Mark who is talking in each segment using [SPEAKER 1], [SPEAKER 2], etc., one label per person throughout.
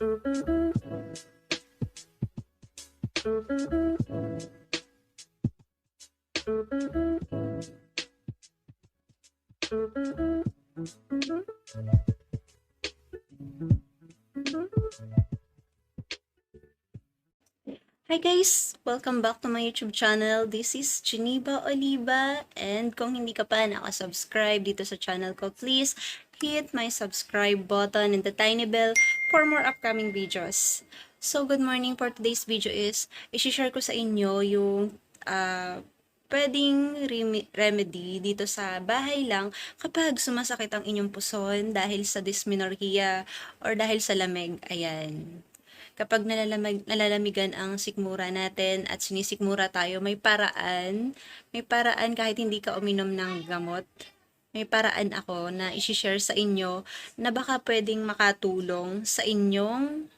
[SPEAKER 1] Hi guys! Welcome back to my YouTube channel. This is Geneva Oliva and kung hindi ka pa nakasubscribe dito sa channel ko, please hit my subscribe button and the tiny bell for more upcoming videos. So, good morning for today's video is, isi-share ko sa inyo yung ah, pwedeng remedy dito sa bahay lang kapag sumasakit ang inyong puson dahil sa dysmenorrhea or dahil sa lamig. Ayan kapag nalalamig, nalalamigan ang sikmura natin at sinisikmura tayo, may paraan, may paraan kahit hindi ka uminom ng gamot, may paraan ako na isi-share sa inyo na baka pwedeng makatulong sa inyong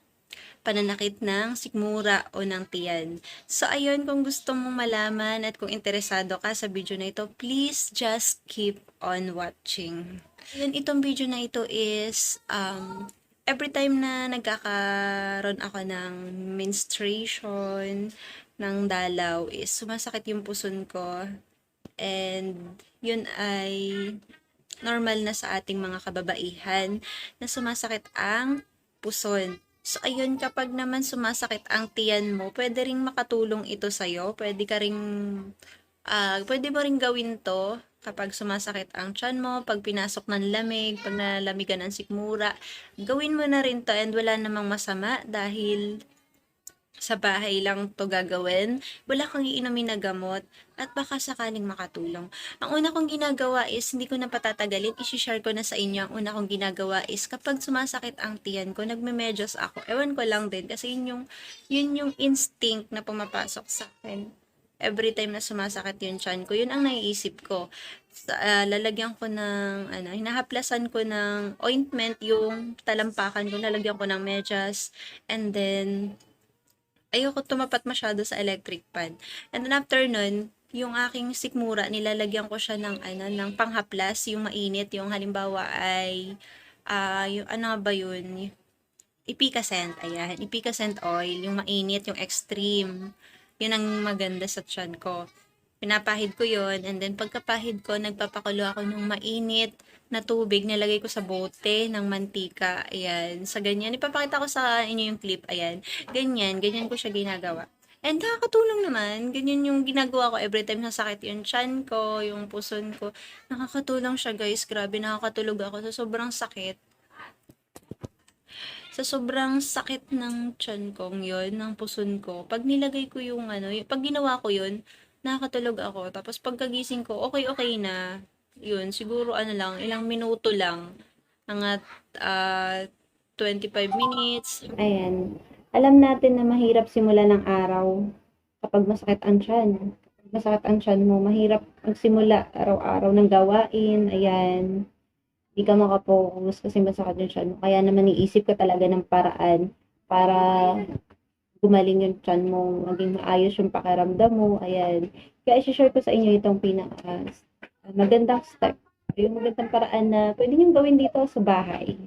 [SPEAKER 1] pananakit ng sikmura o ng tiyan. So, ayun, kung gusto mong malaman at kung interesado ka sa video na ito, please just keep on watching. Ayun, itong video na ito is, um, every time na nagkakaroon ako ng menstruation, ng dalaw, is sumasakit yung puson ko. And, yun ay normal na sa ating mga kababaihan na sumasakit ang puson. So, ayun, kapag naman sumasakit ang tiyan mo, pwede ring makatulong ito sa'yo. Pwede ka ring, ah, pwede mo ring gawin to kapag sumasakit ang tiyan mo, pag pinasok ng lamig, pag nalamigan ng sikmura. Gawin mo na rin to and wala namang masama dahil sa bahay lang to gagawin. Wala kang iinumin na gamot at baka sakaling makatulong. Ang una kong ginagawa is, hindi ko na patatagalin, isi-share ko na sa inyo. Ang una kong ginagawa is, kapag sumasakit ang tiyan ko, nagme-medyos ako. Ewan ko lang din, kasi yun yung, yun yung instinct na pumapasok sa akin. Every time na sumasakit yung tiyan ko, yun ang naiisip ko. Ah, lalagyan ko ng, ano, hinahaplasan ko ng ointment yung talampakan ko, lalagyan ko ng medyas, and then, ayoko tumapat masyado sa electric pan. And then after nun, yung aking sikmura, nilalagyan ko siya ng, ano, ng panghaplas, yung mainit, yung halimbawa ay, ah, yung, ano ba yun, ipicascent, ayan, ipicascent oil, yung mainit, yung extreme, yun ang maganda sa tiyan ko. Pinapahid ko yun, and then pagkapahid ko, nagpapakulo ako ng mainit na tubig, nilagay ko sa bote ng mantika, ayan, sa ganyan. Ipapakita ko sa inyo yung clip, ayan, ganyan, ganyan ko siya ginagawa. And nakakatulong naman, ganyan yung ginagawa ko every time nasakit yung tiyan ko, yung puson ko. Nakakatulong siya guys, grabe, nakakatulog ako sa sobrang sakit. Sa sobrang sakit ng tiyan kong yun, ng puson ko, pag nilagay ko yung ano, y- pag ginawa ko yun, nakakatulog ako. Tapos pagkagising ko, okay-okay na. Yun, siguro ano lang, ilang minuto lang. Mga ah, 25 minutes. Ayan. Alam natin na mahirap simula ng araw kapag masakit ang tiyan. Kapag masakit ang tiyan mo, mahirap magsimula araw-araw ng gawain. Ayan hindi ka makapokus kasi masakit yung tiyan mo. Kaya naman iisip ka talaga ng paraan para gumaling yung tiyan mo, maging maayos yung pakiramdam mo. Ayan. Kaya isi-share ko sa inyo itong pinaka magandang step. Yung magandang paraan na pwede nyo gawin dito sa bahay.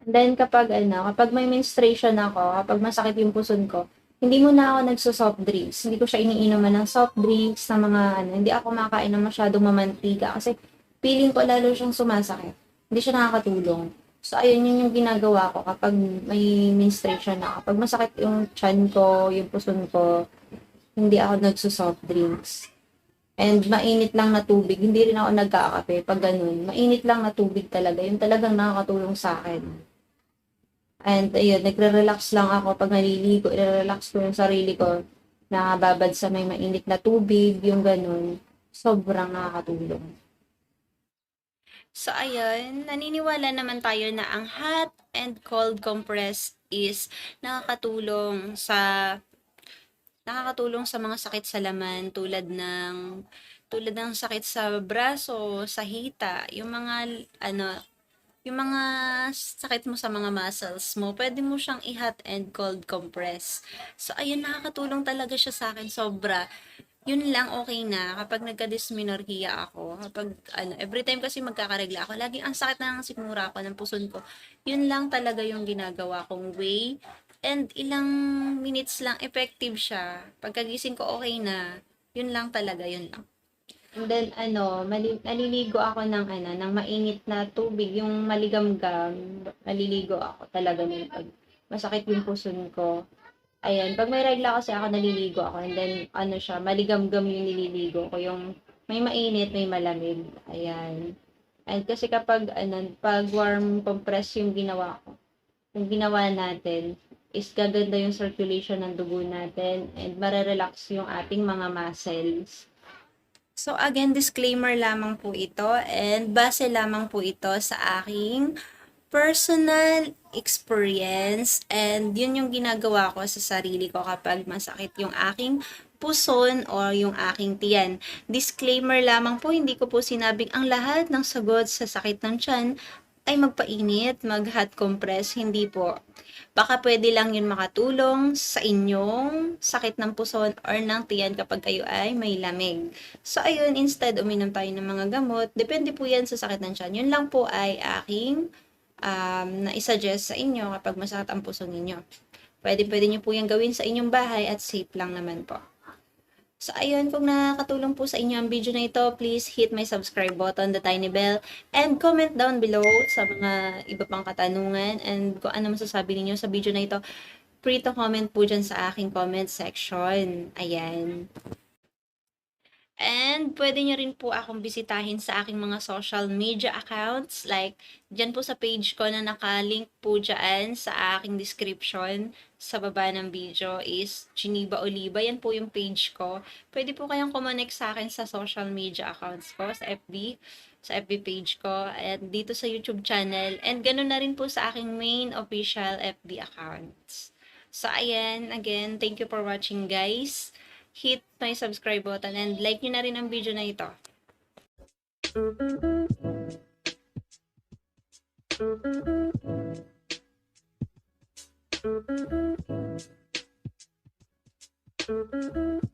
[SPEAKER 1] And then kapag ano, kapag may menstruation ako, kapag masakit yung puson ko, hindi mo na ako nagso-soft drinks. Hindi ko siya iniinuman ng soft drinks, na mga ano, hindi ako makain ng masyadong mamantika kasi feeling ko lalo siyang sumasakit. Hindi siya nakakatulong. So, ayun yun yung ginagawa ko kapag may menstruation na. Kapag masakit yung chan ko, yung puson ko, hindi ako nagso-soft drinks. And mainit lang na tubig. Hindi rin ako nagkakape pag ganun. Mainit lang na tubig talaga. Yung talagang nakakatulong sa akin. And ayun, nagre-relax lang ako pag naliligo. I-relax ko yung sarili ko. Nakababad sa may mainit na tubig, yung ganun. Sobrang nakakatulong. So, ayun, naniniwala naman tayo na ang hot and cold compress is nakakatulong sa nakakatulong sa mga sakit sa laman tulad ng tulad ng sakit sa braso, sa hita, yung mga ano, yung mga sakit mo sa mga muscles mo, pwede mo siyang i-hot and cold compress. So, ayun, nakakatulong talaga siya sa akin sobra. Yun lang okay na kapag nagka-dysmenorrhea ako. Kapag, ano, every time kasi magkakaregla ako, laging ang sakit na ng sikmura ko, ng puson ko. Yun lang talaga yung ginagawa kong way. And ilang minutes lang, effective siya. Pagkagising ko, okay na. Yun lang talaga, yun lang. And then, ano, mali- naliligo ako ng, ano, ng mainit na tubig, yung maligamgam. Naliligo ako talaga nun pag masakit yung puson ko. Ayan, pag may regla kasi ako, naliligo ako. And then, ano siya, maligamgam yung nililigo ko. Yung may mainit, may malamig. Ayan. And kasi kapag, ano, pag warm compress yung ginawa ko, yung ginawa natin, is gaganda yung circulation ng dugo natin and marerelax yung ating mga muscles. So again, disclaimer lamang po ito and base lamang po ito sa aking personal experience and yun yung ginagawa ko sa sarili ko kapag masakit yung aking puson o yung aking tiyan. Disclaimer lamang po, hindi ko po sinabing ang lahat ng sagot sa sakit ng tiyan ay magpainit, mag-hot compress, hindi po. Baka pwede lang yun makatulong sa inyong sakit ng puson or ng tiyan kapag kayo ay may lamig. So, ayun, instead, uminom tayo ng mga gamot. Depende po yan sa sakit ng tiyan. Yun lang po ay aking um, na isuggest sa inyo kapag masakit ang puso ninyo. Pwede, pwede nyo po yan gawin sa inyong bahay at safe lang naman po. So, ayun, kung nakakatulong po sa inyo ang video na ito, please hit my subscribe button, the tiny bell, and comment down below sa mga iba pang katanungan and kung ano masasabi ninyo sa video na ito. Free to comment po dyan sa aking comment section. Ayan. And pwede nyo rin po akong bisitahin sa aking mga social media accounts. Like, dyan po sa page ko na nakalink po dyan sa aking description sa baba ng video is Geneva Oliva. Yan po yung page ko. Pwede po kayong kumonek sa akin sa social media accounts ko, sa FB, sa FB page ko, at dito sa YouTube channel. And ganun na rin po sa aking main official FB accounts. So, ayan, again, thank you for watching guys hit my subscribe button and like nyo na rin ang video na ito. Thank you.